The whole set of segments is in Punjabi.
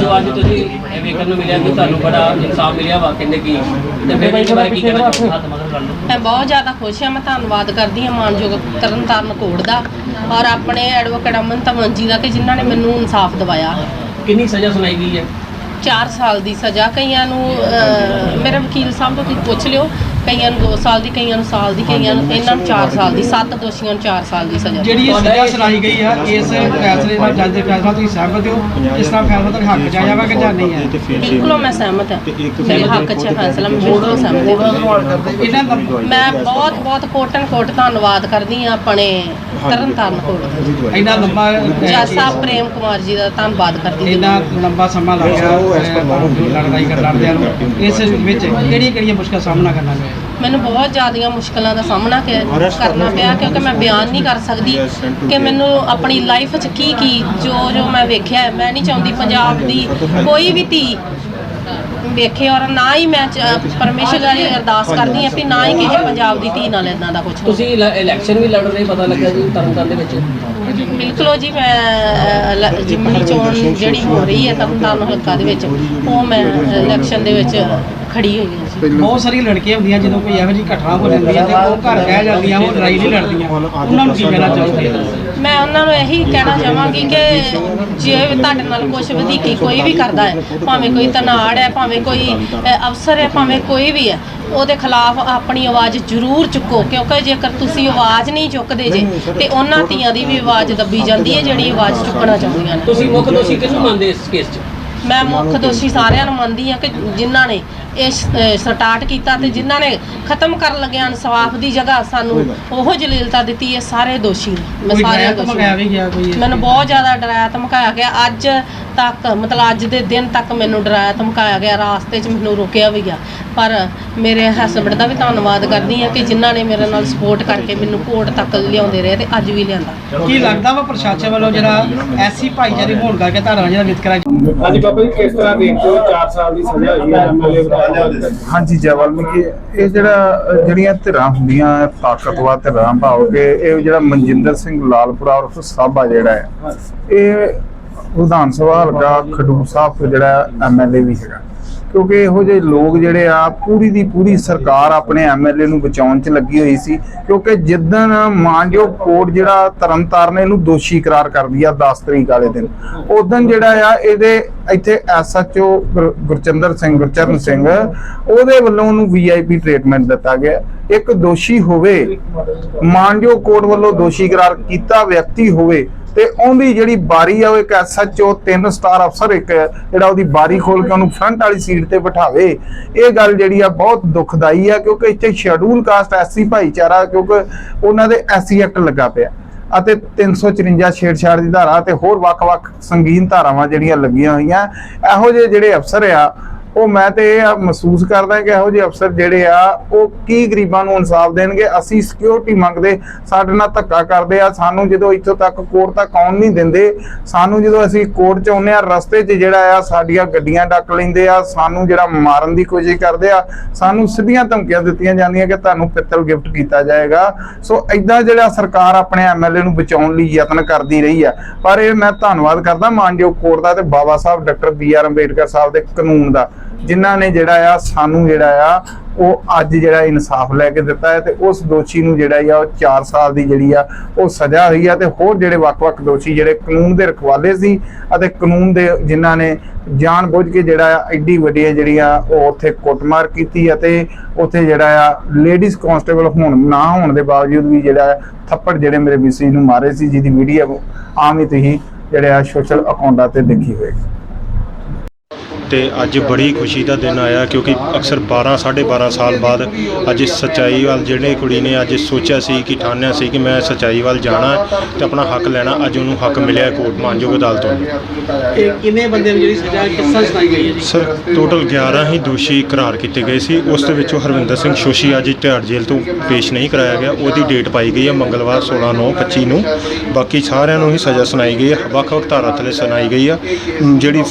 ਜੋ ਅੱਜ ਤੁਸੀਂ ਇਹ ਵੇਖਣ ਨੂੰ ਮਿਲਿਆ ਕਿ ਤੁਹਾਨੂੰ ਬੜਾ ਇਨਸਾਫ ਮਿਲਿਆ ਵਾ ਕਹਿੰਦੇ ਕੀ ਤੇ ਫਿਰ ਇਹਦੇ ਬਾਰੇ ਕੀ ਕਹਿਣਾ ਚਾਹੋਗੇ? ਹੱਥ ਮਦਦ ਕਰ ਲਓ। ਮੈਂ ਬਹੁਤ ਜ਼ਿਆਦਾ ਖੁਸ਼ ਹਾਂ ਮੈਂ ਧੰਨਵਾਦ ਕਰਦੀ ਹਾਂ ਮਾਨਯੋਗ ਤਰਨਤਾਰਨ ਕੋਰਟ ਦਾ ਔਰ ਆਪਣੇ ਐਡਵੋਕੇਟ ਅਮਨ ਤਮੰਜੀ ਦਾ ਕਿ ਜਿਨ੍ਹਾਂ ਨੇ ਮੈਨੂੰ ਇਨਸਾਫ ਦਿਵਾਇਆ। ਕਿੰਨੀ ਸਜ਼ਾ ਸੁਣਾਈ ਗਈ ਹੈ? 4 ਸਾਲ ਦੀ ਸਜ਼ਾ ਕਈਆਂ ਨੂੰ ਅਹ, ਮੇਰੇ ਵਕੀਲ ਸਾਹਿਬ ਤੋਂ ਤੁਸੀਂ ਪੁੱਛ ਲਿਓ। ਕਈਆਂ ਨੂੰ 2 ਸਾਲ ਦੀ ਕਈਆਂ ਨੂੰ ਸਾਲ ਦੀ ਕਈਆਂ ਨੂੰ ਇਹਨਾਂ ਨੂੰ 4 ਸਾਲ ਦੀ 7 ਦੋਸ਼ੀਆਂ ਨੂੰ 4 ਸਾਲ ਦੀ ਸਜ਼ਾ। ਜਿਹੜੀ ਇਹ ਸਜ਼ਾ ਸੁਣਾਈ ਗਈ ਆ ਇਸ ਫੈਸਲੇ ਨਾਲ ਜੱਜ ਦੇ ਫੈਸਲਾ ਤੁਸੀਂ ਸਹਿਮਤ ਹੋ ਇਸ ਤਰ੍ਹਾਂ ਫੈਸਲਾ ਤੁਹਾਡੇ ਹੱਕ 'ਚ ਆਇਆ ਵਾ ਕਿ ਜਾਂ ਨਹੀਂ ਹੈ ਬਿਲਕੁਲ ਮੈਂ ਸਹਿਮਤ ਹਾਂ। ਮੇਰੇ ਹੱਕ 'ਚ ਹੈ ਫੈਸਲਾ ਮੈਂ ਬਿਲਕੁਲ ਸਹਿਮਤ ਹਾਂ। ਇਹਨਾਂ ਦਾ ਮੈਂ ਬਹੁਤ ਬਹੁਤ ਕੋਟਨ ਕੋਟ ਧੰਨਵਾਦ ਕਰਦੀ ਹਾਂ ਆਪਣੇ ਤਰਨਤਾਰਨ ਕੋਰਟ ਦਾ ਇੰਨਾ ਲੰਬਾ ਜੱਜ ਸਾਹਿਬ ਪ੍ਰੇਮ ਕੁਮਾਰ ਜੀ ਦਾ ਧੰਨਵਾਦ ਕਰਦੀ ਇੰਨਾ ਹਾਂ ਲੰਬਾ ਸਮਾਂ ਲੱਗ ਗਿਆ ਅਹ, ਲੜਾਈ ਕਰ ਲੜਦਿਆਂ ਨੂੰ। ਇਸ ਵਿੱਚ ਕਿਹੜੀਆਂ ਕਿਹੜੀਆਂ ਮੁਸ਼ਕਲਾਂ ਸਾਹਮਣਾ ਕਰਨਾ ਪਿਆ ਮੈਨੂੰ ਬਹੁਤ ਜ਼ਿਆਦੀਆਂ ਮੁਸ਼ਕਲਾਂ ਦਾ ਸਾਹਮਣਾ ਕ- ਕਰਨਾ ਪਿਆ ਕਿਉਂਕਿ ਮੈਂ ਬਿਆਨ ਨਹੀਂ ਕਰ ਸਕਦੀ ਕਿ ਮੈਨੂੰ ਆਪਣੀ ਲਾਈਫ 'ਚ ਕੀ ਕੀ ਜੋ ਜੋ ਮੈਂ ਵੇਖਿਆ ਹੈ। ਮੈਂ ਨਹੀਂ ਚਾਹੁੰਦੀ ਪੰਜਾਬ ਦੀ ਕੋਈ ਵੀ ਧੀ ਵੇਖੇ ਔਰ ਨਾ ਹੀ ਮੈਂ ਚ- ਪਰਮੇਸ਼ਰ ਗਾਰੀ ਅਰਦਾਸ ਕਰਦੀ ਹਾਂ ਵੀ ਨਾ ਹੀ ਕਿਸੇ ਪੰਜਾਬ ਦੀ ਧੀ ਨਾਲ ਇਦਾਂ ਦਾ ਕੁਝ ਤੁਸੀਂ ਇਲ- ਇਲੈਕਸ਼ਨ ਵੀ ਲੜ ਰਹੇ ਪਤਾ ਲੱਗਾ ਜੀ ਤਰਨਤਾਰਨ ਦੇ ਵਿੱਚ। ਬਿਲਕੁਲ ਜੀ ਮੈਂ ਅਹ, ਲ- ਜਿਮਨੀ ਚੋਣ ਜਿਹੜੀ ਹੋ ਰਹੀ ਹੈ ਤਰਨਤਾਰਨ ਹਲਕਾ ਦੇ ਵਿੱਚ ਉਹ ਮੈਂ ਇਲੈਕਸ਼ਨ ਦੇ ਵਿੱਚ ਖੜੀ ਹੋਈ ਹਾਂ ਜੀ ਬਹੁਤ ਸਾਰੀਆਂ ਲੜਕੀਆਂ ਹੁੰਦੀਆਂ ਜਦੋਂ ਕੋਈ ਇਹੋ ਜਿਹੀ ਘਟਨਾ ਹੋ ਜਾਂਦੀ ਹੈ ਤੇ ਉਹ ਘਰ ਰਹਿ ਜਾਂਦੀਆਂ ਉਹ ਲੜਾਈ ਨਹੀਂ ਲੜਦੀਆਂ। ਉਹਨਾਂ ਨੂੰ ਕੀ ਕਹਿਣਾ ਚਾਹੋਗੇ? ਮੈਂ ਉਹਨਾਂ ਨੂੰ ਇਹੀ ਕਹਿਣਾ ਚਾਹਾਂਗੀ ਕਿ ਜੇ ਤੁਹਾਡੇ ਨਾਲ ਕੁਝ ਵਧੀਕੀ ਕੋਈ ਵੀ ਕਰਦਾ ਹੈ ਭਾਵੇਂ ਕੋਈ ਤਨਾੜ ਹੈ ਭਾਵੇਂ ਕੋਈ ਅਫਸਰ ਹੈ ਭਾਵੇਂ ਕੋਈ ਵੀ ਹੈ ਉਹਦੇ ਖਿਲਾਫ ਆਪਣੀ ਆਵਾਜ਼ ਜ਼ਰੂਰ ਚੁੱਕੋ ਕਿਉਂਕਿ ਜੇਕਰ ਤੁਸੀਂ ਆਵਾਜ਼ ਨਹੀਂ ਚੁੱਕਦੇ ਜੇ ਤੇ ਉਹਨਾਂ ਧੀਆਂ ਦੀ ਵੀ ਆਵਾਜ਼ ਦੱਬੀ ਜਾਂਦੀ ਹੈ ਜਿਹੜੀ ਆਵਾਜ਼ ਚੁੱਕਣਾ ਚਾਹੁੰਦੀਆਂ ਨੇ। ਤੁਸੀਂ ਮੁੱਖ ਦੋਸ਼ੀ ਕਿਹਨੂੰ ਮੰਨਦੇ ਇਸ ਕੇਸ 'ਚ? ਮੈਂ ਮੁੱਖ ਦੋਸ਼ੀ ਸਾਰਿਆਂ ਨੂੰ ਮੰਨਦੀ ਹਾਂ ਕਿ ਜਿਨ੍ਹਾਂ ਨੇ ਇਹ ਸਟਾਰਟ ਕੀਤਾ ਤੇ ਜਿਨ੍ਹਾਂ ਨੇ ਖਤਮ ਕਰਨ ਲੱਗਿਆ ਇਨਸਾਫ ਦੀ ਜਗ੍ਹਾ ਸਾਨੂੰ ਉਹ ਜਲੀਲਤਾ ਦਿੱਤੀ ਇਹ ਸਾਰੇ ਦੋਸ਼ੀ ਨੇ। ਮੈਂ ਸਾਰਿਆਂ ਦੋਸ਼ੀ ਧਮਕਾਇਆ ਵੀ ਗਿਆ ਕੋਈ ਮੈਨੂੰ ਬਹੁਤ ਜ਼ਿਆਦਾ ਡਰਾਇਆ ਧਮਕਾਇਆ ਗਿਆ। ਅੱਜ ਤੱਕ ਮਤਲਬ ਅੱਜ ਦੇ ਦਿਨ ਤੱਕ ਮੈਨੂੰ ਡਰਾਇਆ ਧਮਕਾਇਆ ਗਿਆ ਰਾਸਤੇ 'ਚ ਮੈਨੂੰ ਰੋਕਿਆ ਵੀ ਗਿਆ। ਪਰ ਮੇਰੇ ਹਸਬੰਡ ਦਾ ਵੀ ਧੰਨਵਾਦ ਕਰਦੀ ਹਾਂ ਕਿ ਜਿਨ੍ਹਾਂ ਨੇ ਮੇਰੇ ਨਾਲ ਸਪੋਰਟ ਕਰਕੇ ਮੈਨੂੰ ਕੋਰਟ ਤੱਕ ਲਿਆਉਂਦੇ ਰਹੇ ਤੇ ਅੱਜ ਵੀ ਲਿਆਂਦਾ। ਕੀ ਲੱਗਦਾ ਵਾ ਪ੍ਰਸ਼ਾਸਨ ਵੱਲੋਂ ਜਿਹੜਾ ਐਸੀ ਭਾਈਚਾਰੇ ਹੋਣ ਕਰਕੇ ਧਾਰਾ ਜਿਹੜਾ ਵਿਤਕਰਾ ਹਾਂਜੀ ਬਾਬਾ ਜੀ ਕਿਸ ਤਰ੍ਹਾਂ ਦੇਖਦੇ ਹੋ? 4 ਸਾਲ ਦੀ ਸਜ਼ਾ ਹੋਈ ਹੈ ਐਮਐਲਏ ਹਾਂਜੀ ਜੈ ਵਾਲਮੀਕੀ ਇਹ ਜਿਹੜਾ ਜਿਹੜੀਆਂ ਧਿਰਾਂ ਹੁੰਦੀਆਂ ਤਾਕਤਵਰ ਧਿਰਾਂ ਭਾਵ ਕਿ ਇਹ ਜਿਹੜਾ ਮਨਜਿੰਦਰ ਸਿੰਘ ਲਾਲਪੁਰਾ ਉਰਫ ਸਾਬਾ ਜਿਹੜਾ ਹੈ ਇਹ ਵਿਧਾਨ ਸਭਾ ਹਲਕਾ ਖਡੂਰ ਸਾਹਿਬ ਤੋਂ ਜਿਹੜਾ ਐਮਐਲਏ ਵੀ ਹੈਗਾ। ਕਿਉਂਕਿ ਇਹੋ ਜਿਹੇ ਲੋਕ ਜਿਹੜੇ ਆ, ਪੂਰੀ ਦੀ ਪੂਰੀ ਸਰਕਾਰ ਆਪਣੇ ਐਮਐਲਏ ਨੂੰ ਬਚਾਉਣ 'ਚ ਲੱਗੀ ਹੋਈ ਸੀ। ਕਿਉਂਕਿ ਜਿੱਦਣ ਮਾਨਯੋਗ ਕੋਰਟ ਜਿਹੜਾ ਤਰਨਤਾਰਨ ਇਹਨੂੰ ਦੋਸ਼ੀ ਕਰਾਰ ਕਰਦੀ ਆ 10 ਤਰੀਕ ਵਾਲੇ ਦਿਨ। ਉਦੋਂ ਜਿਹੜਾ ਆ, ਇਹਦੇ ਇੱਥੇ ਐਸਐਚਓ ਗੁਰਚੰਦਰ ਸਿੰਘ, ਗੁਰਚਰਨ ਸਿੰਘ, ਉਹਦੇ ਵੱਲੋਂ ਉਹਨੂੰ ਵੀਆਈਪੀ ਟ੍ਰੀਟਮੈਂਟ ਦਿੱਤਾ ਗਿਆ। ਇੱਕ ਦੋਸ਼ੀ ਹੋਵੇ, ਮਾਨਯੋਗ ਕੋਰਟ ਵੱਲੋਂ ਦੋਸ਼ੀ ਕਰਾਰ ਕੀਤਾ ਵਿਅਕਤੀ ਹੋਵੇ ਤੇ ਉਹਦੀ ਜਿਹੜੀ ਬਾਰੀ ਆ, ਉਹ ਇੱਕ ਐਸਐਚਓ 3 ਸਟਾਰ ਅਫਸਰ ਇੱਕ ਜਿਹੜਾ ਉਹਦੀ ਬਾਰੀ ਖੋਲ ਕੇ ਉਹਨੂੰ ਫਰੰਟ ਵਾਲੀ ਸੀਟ ਤੇ ਬਿਠਾਵੇ। ਇਹ ਗੱਲ ਜਿਹੜੀ ਆ ਬਹੁਤ ਦੁਖਦਾਈ ਆ, ਕਿਉਂਕਿ ਇੱਥੇ ਸ਼ੈਡੂਲ ਕਾਸਟ ਐਸਸੀ ਭਾਈਚਾਰਾ, ਕਿਉਂਕਿ ਉਹਨਾਂ ਦੇ ਐਸਸੀ ਐਕਟ ਲੱਗਾ ਪਿਆ। ਅਤੇ 354 ਛੇੜਛਾੜ ਦੀ ਧਾਰਾ ਤੇ ਹੋਰ ਵੱਖ-ਵੱਖ ਸੰਗੀਨ ਧਾਰਾਵਾਂ ਜਿਹੜੀਆਂ ਲੱਗੀਆਂ ਹੋਈਆਂ, ਇਹੋ ਜਿਹੇ ਜਿਹੜੇ ਅਫਸਰ ਆ ਉਹ ਮੈਂ ਤੇ ਇਹ ਮਹਿਸੂਸ ਕਰਦਾ ਕਿ ਇਹੋ ਜਿਹੇ ਅਫਸਰ ਜਿਹੜੇ ਆ, ਉਹ ਕੀ ਗਰੀਬਾਂ ਨੂੰ ਇਨਸਾਫ ਦੇਣਗੇ? ਅਸੀਂ ਸਿਕਿਉਰਿਟੀ ਮੰਗਦੇ, ਸਾਡੇ ਨਾਲ ਧੱਕਾ ਕਰਦੇ ਆ, ਸਾਨੂੰ ਜਦੋਂ ਇੱਥੋਂ ਤੱਕ ਕੋਰਟ ਤੱਕ ਆਉਣ ਨਹੀਂ ਦਿੰਦੇ, ਸਾਨੂੰ ਜਦੋਂ ਅਸੀਂ ਕੋਰਟ ਚ ਆਉਂਦੇ ਆ, ਰਸਤੇ 'ਚ ਜਿਹੜਾ ਆ, ਸਾਡੀਆਂ ਗੱਡੀਆਂ ਡੱਕ ਲੈਂਦੇ ਆ, ਸਾਨੂੰ ਜਿਹੜਾ ਮਾਰਨ ਦੀ ਕੋਸ਼ਿਸ਼ ਕਰਦੇ ਆ, ਸਾਨੂੰ ਸਿੱਧੀਆਂ ਧਮਕੀਆਂ ਦਿੱਤੀਆਂ ਜਾਂਦੀਆਂ ਕਿ ਤੁਹਾਨੂੰ ਪਿੱਤਲ ਗਿਫਟ ਕੀਤਾ ਜਾਏਗਾ। ਸੋ ਐਦਾਂ ਜਿਹੜਾ ਸਰਕਾਰ ਆਪਣੇ ਐਮਐਲਏ ਨੂੰ ਬਚਾਉਣ ਲਈ ਯਤਨ ਕਰਦੀ ਰਹੀ ਆ, ਪਰ ਇਹ ਮੈਂ ਧੰਨਵਾਦ ਕਰਦਾ ਮਾਨਯੋਗ ਕੋਰਟ ਦਾ ਤੇ Baba Sahib, doctor B R Ambedkar Sahib ਦੇ ਕਾਨੂੰਨ ਦਾ। ਜਿਨ੍ਹਾਂ ਨੇ ਜਿਹੜਾ ਆ, ਸਾਨੂੰ ਜਿਹੜਾ ਆ, ਉਹ ਅੱਜ ਜਿਹੜਾ ਇਨਸਾਫ ਲੈ ਕੇ ਦਿੱਤਾ ਹੈ ਤੇ ਉਸ ਦੋਸ਼ੀ ਨੂੰ ਜਿਹੜਾ ਆ, ਉਹ 4 ਸਾਲ ਦੀ ਜਿਹੜੀ ਆ, ਉਹ ਸਜ਼ਾ ਹੋਈ ਆ ਤੇ ਹੋਰ ਜਿਹੜੇ ਵੱਖ-ਵੱਖ ਦੋਸ਼ੀ ਜਿਹੜੇ ਕਾਨੂੰਨ ਦੇ ਰਖਵਾਲੇ ਸੀ ਅਤੇ ਕਾਨੂੰਨ ਦੇ ਜਿਨ੍ਹਾਂ ਨੇ ਜਾਣ ਬੁੱਝ ਕੇ ਜਿਹੜਾ ਆ, ਐਡੀ ਵੱਡੀ ਜਿਹੜੀਆਂ ਉਹ ਉੱਥੇ ਕੁੱਟਮਾਰ ਕੀਤੀ ਅਤੇ ਉੱਥੇ ਜਿਹੜਾ ਆ, ਲੇਡੀਜ਼ ਕਾਂਸਟੇਬਲ ਹੋਣ, ਨਾ ਹੋਣ ਦੇ ਬਾਵਜੂਦ ਵੀ ਜਿਹੜਾ ਥੱਪੜ ਜਿਹੜੇ ਮੇਰੇ ਬੀਸੀ ਨੂੰ ਮਾਰੇ ਸੀ, ਜਿਹਦੀ ਵੀਡੀਓ ਆਮ ਹੀ ਤੁਸੀਂ ਜਿਹੜੇ ਆ ਸੋਸ਼ਲ ਅਕਾਊਂਟਾਂ ਤੇ ਦੇਖੀ ਹੋਏਗੀ। ਤੇ ਅੱਜ ਬੜੀ ਖੁਸ਼ੀ ਦਾ ਦਿਨ ਆਇਆ ਕਿਉਂਕਿ ਅਕਸਰ 12 12.5 ਸਾਲ ਬਾਅਦ ਅੱਜ ਸੱਚਾਈ ਵੱਲ ਜਿਹੜੇ ਕੁੜੀ ਨੇ ਅੱਜ ਸੋਚਿਆ ਸੀ ਕਿ ਠਾਣਿਆ ਸੀ ਕਿ ਮੈਂ ਸੱਚਾਈ ਵੱਲ ਜਾਣਾ ਹੈ ਤੇ ਆਪਣਾ ਹੱਕ ਲੈਣਾ ਅੱਜ ਉਹਨੂੰ ਹੱਕ ਮਿਲਿਆ ਕੋਰਟ ਮਾਨਯੋਗ ਅਦਾਲਤੋਂ। ਇਹ ਕਿੰਨੇ ਬੰਦੇ ਨੂੰ ਜਿਹੜੀ ਸਜ਼ਾ ਕਿਸ ਸੁਣਾਈ ਗਈ ਹੈ ਜੀ? ਸਰ ਟੋਟਲ 11 ਹੀ ਦੋਸ਼ੀ ਕਰਾਰ ਕੀਤੇ ਗਏ ਸੀ। ਉਸ ਦੇ ਵਿੱਚੋਂ ਹਰਵਿੰਦਰ ਸਿੰਘ ਸ਼ੋਸ਼ੀ ਅੱਜ ਤਿਹਾੜ ਜੇਲ੍ਹ ਤੋਂ ਪੇਸ਼ ਨਹੀਂ ਕਰਾਇਆ ਗਿਆ। ਉਹਦੀ ਡੇਟ ਪਾਈ ਗਈ ਹੈ ਮੰਗਲਵਾਰ 16 9 25 ਨੂੰ। ਬਾਕੀ ਸਾਰਿਆਂ ਨੂੰ ਹੀ ਸਜ਼ਾ ਸੁਣਾਈ ਗਈ ਹੈ। ਵੱਖ-ਵੱਖ ਧਾਰਾ ਥੱਲੇ ਸੁਣਾਈ ਗਈ ਆ ਅਮ ਜਿਹੜੀ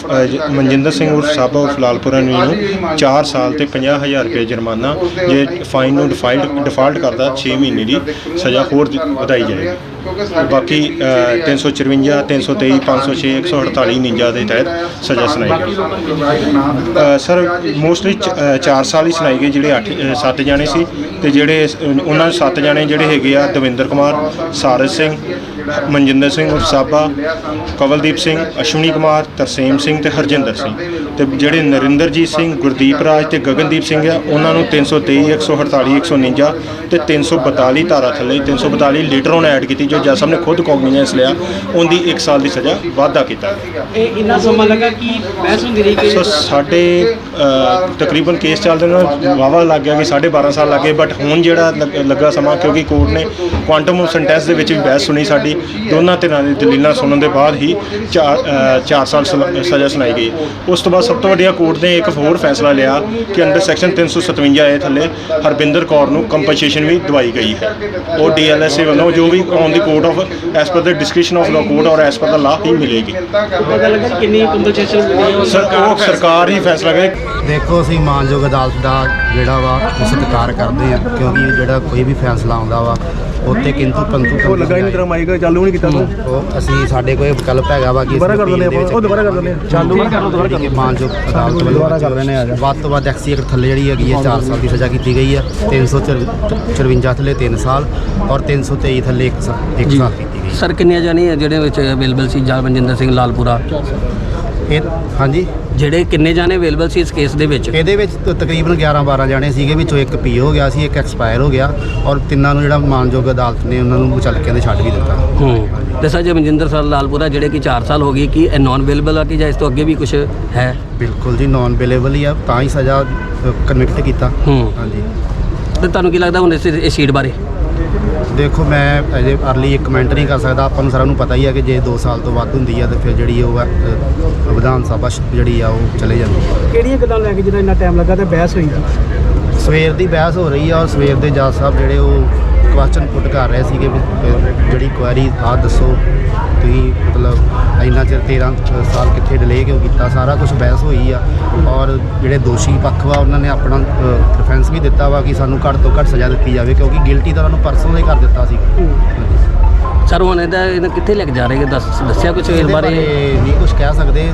ਮਨਜਿੰਦਰ ਸਿੰਘ ਉਰਫ ਸਾਬਾ ਉਰਫ ਲਾਲਪੁਰਾ ਨੂੰ 4 ਸਾਲ ਤੇ 50000 ਰੁਪਏ ਜੁਰਮਾਨਾ ਜੇ ਫਾਈਨ ਨੂੰ ਡਿਫਾਲਟ ਡਿਫਾਲਟ ਕਰਦਾ 6 ਮਹੀਨੇ ਦੀ ਸਜ਼ਾ ਹੋਰ ਵਧਾਈ ਜਾਏਗੀ। ਬਾਕੀ ਅ, 354 323 506 148 49 ਦੇ ਤਹਿਤ ਸਜ਼ਾ ਸੁਣਾਈ ਗਈ। ਸਰ ਮੋਸਟਲੀ 4 ਸਾਲ ਹੀ ਸੁਣਾਈ ਗਈ ਜਿਹੜੇ 8 7 ਜਾਣੇ ਸੀ ਤੇ ਜਿਹੜੇ ਇਸ- ਉਹਨਾਂ 7 ਜਾਣੇ ਜਿਹੜੇ ਹੈਗੇ ਆ ਦਵਿੰਦਰ ਕੁਮਾਰ ਸਾਰਜ ਸਿੰਘ ਮਨਜਿੰਦਰ ਸਿੰਘ ਉਰਫ ਸਾਬਾ ਕਵਲਦੀਪ ਸਿੰਘ ਅਸ਼ਵਨੀ ਕੁਮਾਰ ਤਰਸੇਮ ਸਿੰਘ ਤੇ ਹਰਜਿੰਦਰ ਸਿੰਘ। ਤੇ ਜਿਹੜੇ ਨਰਿੰਦਰਜੀਤ ਸਿੰਘ ਗੁਰਦੀਪ ਰਾਜ ਤੇ ਗਗਨਦੀਪ ਸਿੰਘ ਆ ਉਹਨਾਂ ਨੂੰ 323 148 149 ਤੇ 342 ਧਾਰਾ ਥੱਲੇ 342 ਲੀਟਰ ਉਹਨੇ ਐਡ ਕੀਤੀ ਜੋ ਜੱਜ ਸਾਹਿਬ ਨੇ ਖੁਦ ਕੋਗਨੀਜੈਂਸ ਲਿਆ ਉਹਦੀ 1 ਸਾਲ ਦੀ ਸਜ਼ਾ ਵਾਧਾ ਕੀਤਾ। ਗਿਆ ਇਹ ਇੰਨਾ ਸਮਾਂ ਲੱਗਾ ਕਿ ਬਹਿਸ ਹੁੰਦੀ ਰਹੀ ਕਿ ਸੋ ਸਾਡੇ ਤਕਰੀਬਨ ਕੇਸ ਚੱਲਦੇ ਨੂੰ ਵਾਵਾ ਲੱਗ ਗਿਆ ਕਿ 12.5 ਸਾਲ ਲੱਗੇ ਬਟ ਹੁਣ ਜਿਹੜਾ ਲੱਗ- ਸਮਾਂ ਕਿਉਂਕਿ ਕੋਰਟ ਨੇ ਕੁਆਂਟਮ ਆਫ ਸੈਂਟੈਂਸ ਦੇ ਵਿੱਚ ਵੀ ਬਹਿਸ ਸੁਣੀ ਸਾਡੀ ਦੋਨਾਂ ਧਿਰਾਂ ਦੀ ਦਲੀਲਾਂ ਸੁਣਨ ਦੇ ਬਾਅਦ ਹੀ 4 ਸਾਲ ਸਲ- ਸਜ਼ਾ ਸੁਣਾਈ ਗਈ। ਉਸ ਤੋਂ ਬਾਅਦ ਸਭ ਤੋਂ ਵੱਡੀਆਂ ਕੋਰਟ ਨੇ ਇੱਕ ਹੋਰ ਫੈਸਲਾ ਲਿਆ ਕਿ ਅੰਡਰ ਸੈਕਸ਼ਨ 357 ਏ ਥੱਲੇ ਹਰਬਿੰਦਰ ਕੌਰ ਨੂੰ ਕੰਪਨਸੇਸ਼ਨ ਵੀ ਦਵਾਈ ਗਈ ਹੈ। ਉਹ ਡੀਐਲਐਸਏ ਵੱਲੋਂ ਜੋ ਵੀ on the court of as per the discretion of the court or as per the law ਹੀ ਮਿਲੇਗੀ। ਕਿੰਨੀ ਕੰਪਨਸੇਸ਼ਨ ਮਿਲੀ ਸਰਕਾਰ ਹੀ ਫੈਸਲਾ ਕਰੇ। ਦੇਖੋ, ਅਸੀਂ ਮਾਨਯੋਗ ਅਦਾਲਤ ਦਾ ਜਿਹੜਾ ਵਾ ਸਤਿਕਾਰ ਕਰਦੇ ਆ ਕਿਉਂਕਿ ਜਿਹੜਾ ਕੋਈ ਵੀ ਫੈਸਲਾ ਆਉਂਦਾ ਵਾ ਉੱਤੇ ਕਿੰਤੂ ਪੰਤੂ ਉਹ ਲੱਗਾ ਹੀ ਨਹੀਂ ਤੇਰਾ ਮਾਈਕ ਚਾਲੂ ਨਹੀਂ ਕੀਤਾ। ਤੂੰ ਉਹ ਅਸੀਂ ਸਾਡੇ ਕੋਲ ਇਹ ਵਿਕਲਪ ਹੈਗਾ ਵਾ ਕਿ ਦੁਬਾਰਾ ਕਰ ਦਿੰਦੇ ਆਪਾਂ ਉਹ ਦੁਬਾਰਾ ਕਰ ਦਿੰਦੇ ਚਾਲੂ ਕਰ ਦੋ ਦੁਬਾਰਾ ਕਰ ਮਾਨਯੋਗ ਅਦਾਲਤ ਵੱਲੋਂ ਦੁਬਾਰਾ ਕਰ ਦਿੰਦੇ ਆ। ਵੱਧ ਤੋਂ ਵੱਧ ਐਕਸੀ ਐਕਟ ਥੱਲੇ ਜਿਹੜੀ ਹੈਗੀ ਹੈ 4 ਸਾਲ ਦੀ ਸਜ਼ਾ ਕੀਤੀ ਗਈ ਹੈ। 354 ਥੱਲੇ 3 ਸਾਲ ਔਰ 323 ਥੱਲੇ 1 ਸਾਲ ਇੱਕ ਸਾਲ ਕੀਤੀ ਗਈ। ਸਰ ਕਿੰਨੇ ਜਾਣੇ ਆ ਜਿਹੜੇ ਵਿੱਚ ਅਵੇਲੇਬਲ ਸੀ? ਜਾਂ ਮਨਜਿੰਦਰ ਸਿੰਘ ਲਾਲਪੁਰਾ। ਇਹ ਹਾਂਜੀ। ਜਿਹੜੇ ਕਿੰਨੇ ਜਾਣੇ ਅਵੇਲੇਬਲ ਸੀ ਇਸ ਕੇਸ ਦੇ ਵਿੱਚ? ਇਹਦੇ ਵਿੱਚ ਤ- ਤਕਰੀਬਨ 11 12 ਜਾਣੇ ਸੀਗੇ ਵਿੱਚੋਂ ਇੱਕ ਪੀ ਹੋ ਗਿਆ ਸੀ ਇੱਕ ਐਕਸਪਾਇਰ ਹੋ ਗਿਆ ਔਰ ਤਿੰਨਾਂ ਨੂੰ ਜਿਹੜਾ ਮਾਨਯੋਗ ਅਦਾਲਤ ਨੇ ਉਹਨਾਂ ਨੂੰ ਚੱਲ ਕੇ ਦੇ ਛੱਡ ਵੀ ਦਿੱਤਾ। ਹੂੰ। ਤੇ ਸਰ ਜੇ ਮਨਜਿੰਦਰ ਸਰ ਲਾਲਪੁਰਾ ਜਿਹੜੇ ਕਿ 4 ਸਾਲ ਹੋ ਗਏ ਕਿ ਇਹ ਨਾਨ ਅਵੇਲੇਬਲ ਆ ਕਿ ਜਾਂ ਇਸ ਤੋਂ ਅੱਗੇ ਵੀ ਕੁਝ ਹੈ? ਬਿਲਕੁਲ ਜੀ ਨਾਨ ਅਵੇਲੇਬਲ ਹੀ ਆ ਤਾਂ ਹੀ ਸਜ਼ਾ ਕਨਵਿਕਟ ਕੀਤਾ। ਹੂੰ। ਹਾਂਜੀ। ਤੇ ਤੁਹਾਨੂੰ ਕੀ ਲੱਗਦਾ ਹੁਣ ਇਸ ਇਸ ਸੀਟ ਬਾਰੇ? ਦੇਖੋ ਮੈਂ ਅਜੇ ਅਰਲੀ ਇੱਕ ਕਮੈਂਟ ਨਹੀਂ ਕਰ ਸਕਦਾ। ਆਪਾਂ ਨੂੰ ਸਾਰਿਆਂ ਨੂੰ ਪਤਾ ਹੀ ਆ ਕਿ ਜੇ 2 ਸਾਲ ਤੋਂ ਵੱਧ ਹੁੰਦੀ ਆ ਤਾਂ ਫਿਰ ਜਿਹੜੀ ਉਹ ਅ, ਵਿਧਾਨ ਸਭਾ ਸ਼- ਜਿਹੜੀ ਆ ਉਹ ਚਲੇ ਜਾਂਦੀ ਆ। ਕਿਹੜੀਆਂ ਗੱਲਾਂ ਲੈ ਕੇ ਜਿਹੜਾ ਇੰਨਾ ਟਾਈਮ ਲੱਗਾ ਤੇ ਬਹਿਸ ਹੋਈ? ਸਵੇਰ ਦੀ ਬਹਿਸ ਹੋ ਰਹੀ ਆ ਔਰ ਸਵੇਰ ਦੇ ਜੱਜ ਸਾਹਿਬ ਜਿਹੜੇ ਉਹ ਕੁਐਸਚਨ ਪੁੱਟ ਕਰ ਰਹੇ ਸੀਗੇ ਵੀ ਜਿਹੜੀ ਕੁਐਰੀ ਆ ਦੱਸੋ। ਤੁਸੀਂ ਮਤਲਬ ਇੰਨਾ ਚਿਰ 13 ਸਾਲ ਕਿੱਥੇ ਡਿਲੇ ਕਿਉਂ ਕੀਤਾ? ਸਾਰਾ ਕੁਝ ਬਹਿਸ ਹੋਈ ਆ। ਔਰ ਜਿਹੜੇ ਦੋਸ਼ੀ ਪੱਖ ਵਾ ਉਹਨਾਂ ਨੇ ਆਪਣਾ ਡਿਫੈਂਸ ਵੀ ਦਿੱਤਾ ਵਾ ਕਿ ਸਾਨੂੰ ਘੱਟ ਤੋਂ ਘੱਟ ਸਜ਼ਾ ਦਿੱਤੀ ਜਾਵੇ ਕਿਉਂਕਿ ਗਿਲਟੀ ਤਾਂ ਉਹਨਾਂ ਨੂੰ ਪਰਸੋਂ ਦਾ ਹੀ ਕਰ ਦਿੱਤਾ ਸੀ। ਸਰ ਹੁਣ ਇਹਦਾ ਇਹਨੂੰ ਕਿੱਥੇ ਲੈ ਕੇ ਜਾ ਰਹੇ? ਕਿ ਦੱਸ ਦੱਸਿਆ ਕੁਝ ਇਸ ਇਹਦੇ ਬਾਰੇ? ਨਹੀਂ ਕੁਝ ਕਹਿ ਸਕਦੇ।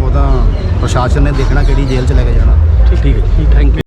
ਉਹਦਾ ਪ੍ਰਸ਼ਾਸਨ ਨੇ ਦੇਖਣਾ ਕਿਹੜੀ ਜੇਲ੍ਹ ਚ ਲੈ ਕੇ ਜਾਣਾ। ਠੀਕ ਹੈ ਥੈਂਕ ਯੂ